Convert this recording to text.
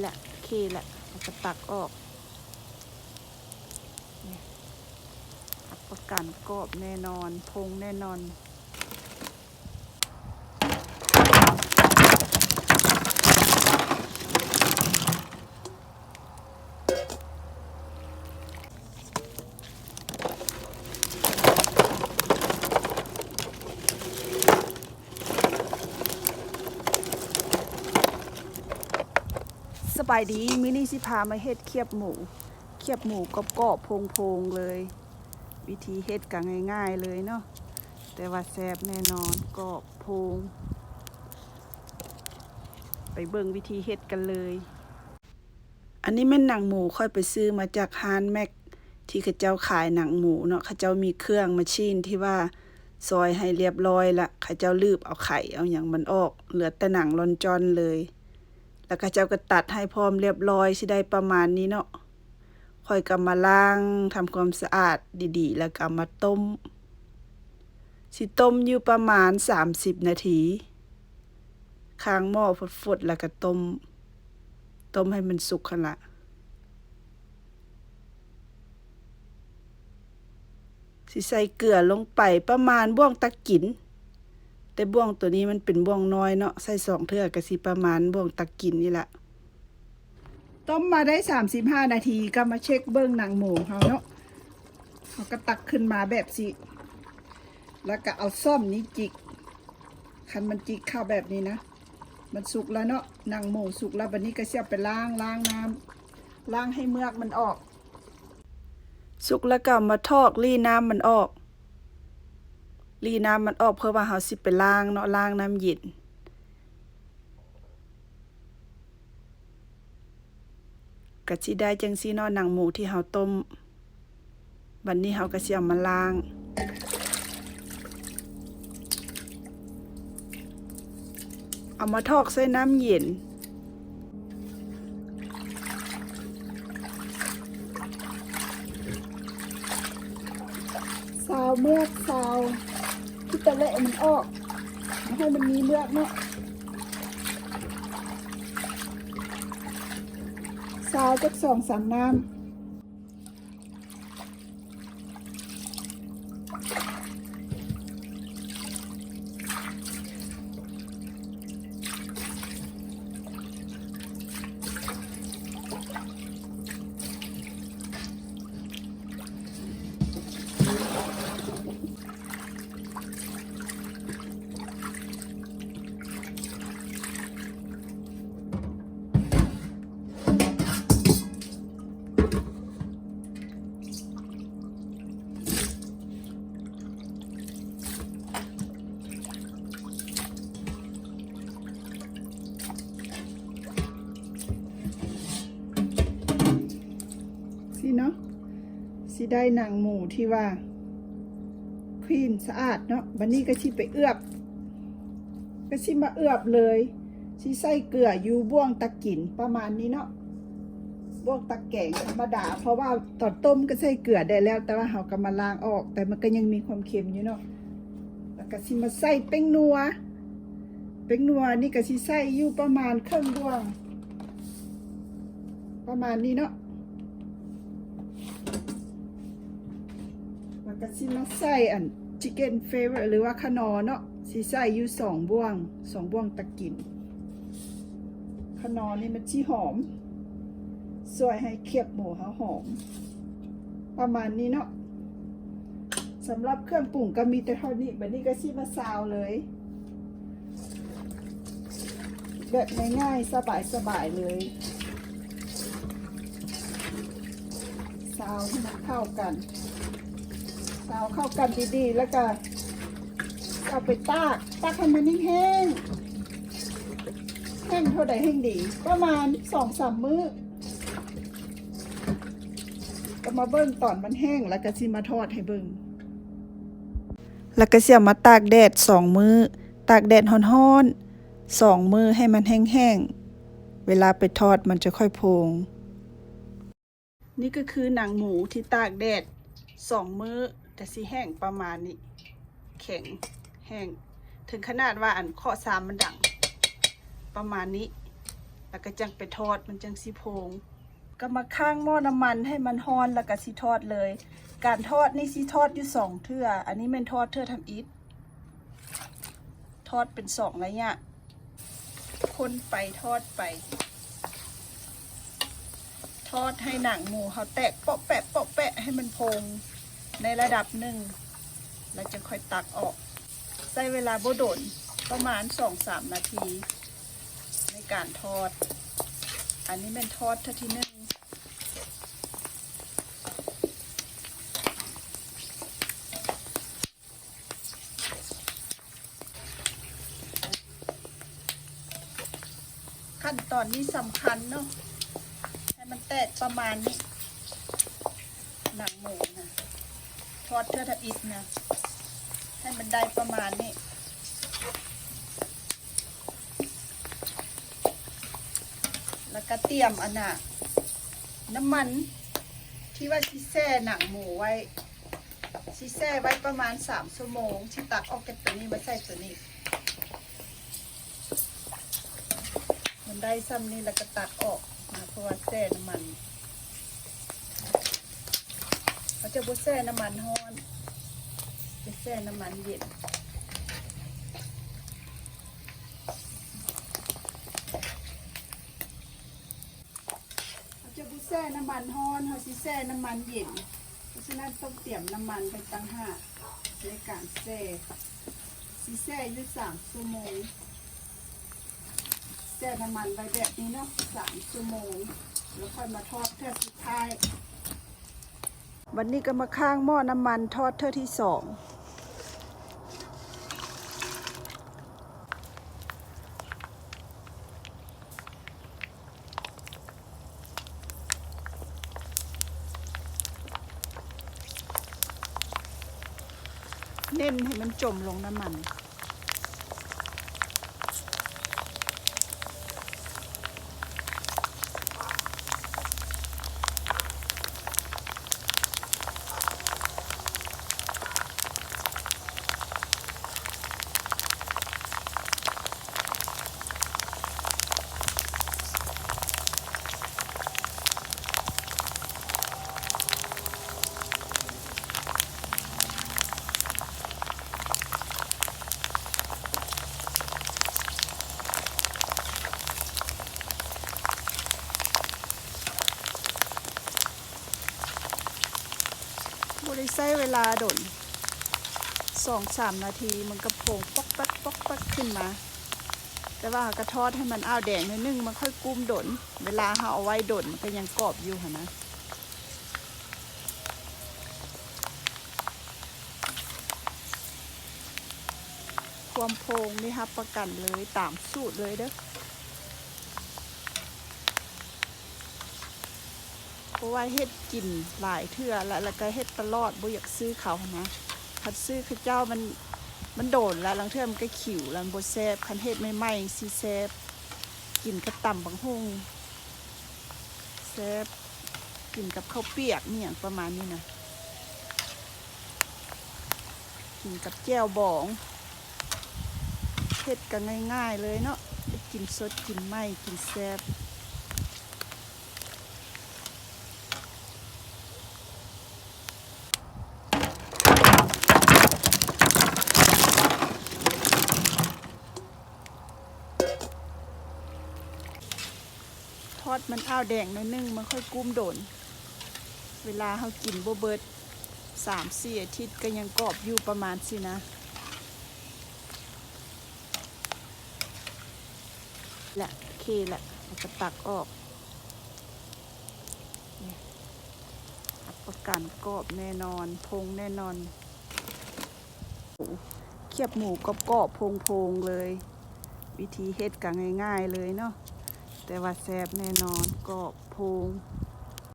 แหละโอเคแหละเราจะตักออกหักประกันกรอบแน่นอนพงแน่นอน บายดีมื้อนี้สิพามาเฮ็ดเคียบหมู เคียบหมูกรอบๆโพงๆเลย วิธีเฮ็ดก็ง่ายๆเลยเนาะแต่ว่าแซ่บแน่นอนกรอบโพง ไปเบิ่งวิธีเฮ็ดกันเลย อันนี้แม่นหนังหมูค่อยไปซื้อมาจากฮานแม็กที่เขาเจ้าขายหนังหมูเนาะเขาเจ้ามีเครื่องมาชีนที่ว่าซอยให้เรียบร้อยละเขาเจ้าลืบเอาไข่เอาอย่างมันออก เหลือแต่หนังลอนจอนเลย แล้วก็เจ้าก็ตัดให้พร้อมเรียบร้อยสิได้ประมาณนี้เนาะค่อยก็มาล้างทำความสะอาดดีๆ แล้วก็มาต้ม สิต้มอยู่ประมาณ 30 นาทีค้างหม้อฟดๆแล้วก็ต้ม ต้มให้มันสุกขนาดสิใส่เกลือลงไปประมาณบ่วงตะกิน แต่บ่วงตัวนี้มันเป็นบ่วงน้อยเนาะใส่สองเทื่อก็สิประมาณบ่วงตะกินนี่แหละต้มมาได้35นาทีก็มาเช็คเบิ้งหนังหมูเขาเนาะเขาก็ตักขึ้นมาแบบสิ แล้วก็เอาซ่อมนี้จิก คันมันจิกเข้าแบบนี้นะ มันสุกแล้วเนาะหนังหมูสุกแล้วบันนี้ก็เสียบไปล้างล้างน้ำล้างให้เมือกมันออก สุกแล้วก็มาทอกรีน้ำมันออก รีน้ำมันออกเพื่อว่าเฮาสิไปล้างเนาะล้างน้ำเย็นก็สิได้จังซี่เนาะหนังหมูที่เฮาต้มบัดนนี้เฮาก็สิเอามาล้างเอามาทอกใส่น้ำเย็นซาวเมือกซาว ตะเละมันออกไม่ให้มันมีเลือดเนาะซาวจักสองสามน้ำ สิเนาะสิได้หนังหมูที่ว่าคลีนสะอาดเนาะบันนี้ก็ชิไปเอือบ ก็ชิมาเอือบเลยชิใส่เกลืออยู่บ่วงตะกินประมาณนี้เนาะบ่วงตะแกงธรรมดา เพราะว่าตอนต้มก็ใส่เกลือได้แล้ว แต่ว่าเราก็มาล้างออก แต่มันก็ยังมีความเค็มอยู่เนาะแล้วก็ชิมาใส่เป้งนัวเป้งนัวนี่ก็ชิใส่อยู่ประมาณครึ่งบ่วง ประมาณนี้เนาะ ก็ชิมาใส่อันชิคเก้นเฟเวอร์หรือว่าขนอเนาะสิใส่อยู่สองบ่วงสองบ่วงตะกินขนอนี่มันชีหอมสวยให้เคียบหมูเขาหอม ประมาณนี้เนาะสำหรับเครื่องปรุงก็มีแต่เท่านี้แบบนี้ก็ชิมาซาวเลย แบบง่ายๆสบายๆเลยซาวให้มันเข้ากัน ซาวเข้ากันดีๆ แล้วก็เอาไปตากตากให้มันแห้งแห้งเท่าใดแห้งดี ประมาณสองสามมื้อก็มาเบิ้งตอนมันแห้งแล้วก็สิมาทอดให้เบิ้งแล้วก็เสียมาตากแดดสองมือ้อ ตากแดดฮ้อนๆสองมือให้มันแห้งๆ เวลาไปทอดมันจะค่อยโพง นี่ก็คือหนังหมูที่ตากแดดสองมื้อ แต่สีแห้งประมาณนี้ แข็งแห้ง ถึงขนาดว่าอันข้อสามมันดัง ประมาณนี้ แล้วก็จังไปทอดมันจังสิโพง ก็มาข้างหม้อน้ำมันให้มันฮอนแล้วก็สิทอดเลย การทอดนี่สิทอดอยู่สองเทื่อ อันนี้แม่นทอดเทื่อทำอิฐทอดเป็นสองระยะคนไปทอดไป ทอดให้หนังหมูเขาแตกเปาะแปะเปาะแปะให้มันพง ในระดับหนึ่งแล้วจะค่อยตักออก ใช้เวลาโบโดนประมาณสองสามนาที ในการทอด อันนี้เป็นทอดท่าที่หนึ่งขั้นตอนนี้สำคัญเนาะให้มันแตกประมาณนี้หนังหมูนะ ทอดเท่าทอิดนะให้มันได้ประมาณนี้แล้วก็เตรียมอันน่ะน้ำมันที่ว่าชิแซ่หนังหมูไว้ชิแซ่ไว้ประมาณสามชั่วโมงชิตักออกจากตัวนี้มาใส่ตัวนี้ มันได้ซ้ำนี่แล้วก็ตักออกนะเพราะว่าแซ่น้ำมัน จะบุแซ่น้ำมันฮ้อนจะแซ่น้ำมันเย็นจะบุแซ่น้ำมันฮ้อนเราสิแซ่น้ำมันเย็น เพราะฉะนั้นต้องเตรียมน้ำมันไปตั้งห้าในการแซ่สิแซ่อยู่สามชั่วโมงแซ่น้ำมันไว้แบบนี้เนาะสามชั่วโมง แล้วค่อยมาทอดเท่สุดท้าย วันนี้ก็มาข้างหม้อน้ำมันทอดเท่าที่สอง เน้นให้มันจมลงน้ำมัน บริใช้เวลาดนสองสามนาทีมันก็โผงป๊อกแป๊กป๊อกแป๊กขึ้นมา แต่ว่าก็ทอดให้มันอ้าวแดงนิดนึงมันค่อยกุ้มดนเวลาเราเอาไว้ดนมันก็ยังกรอบอยู่หนนะความโพงนี่ครับประกันเลยตามสูตรเลยเด้อ เพ ราะว่าเฮ็ดกินหลายเทื่อแล้วแล้วก็เฮ็ดตลอดบ่อยากซื้อเขานะคันซื้อคือเจ้ามันมันโดนแล้วลังเทื่อมันก็ขิวแล้วมันบ่แซ่บคันเฮ็ดใหม่ๆสิแซ่บกินกับตำบังฮงแซ่บกินกับข้าวเปียกเนี่ยงประมาณนี้นะกินกับแจ่วบองเฮ็ดกันง่ายๆเลยเนาะกินสดกินไหม่กินแซ่บ อดมันอ้าวแดงหน่อยนึงมันค่อยกุ้มโดน เวลาเขากินโบเบิดสามสี่อาทิตย์ก็ยังกรอบอยู่ประมาณสินะแหละโอเคแหละเราจะตักออกเนี่ยรับประกันกรอบแน่นอน พงแน่นอนเคียบหมูกรอบๆพงๆเลย วิธีเฮ็ดกันง่าย ๆ เลยเนาะ แต่ว่าแซ่บแน่นอนกรอบพุง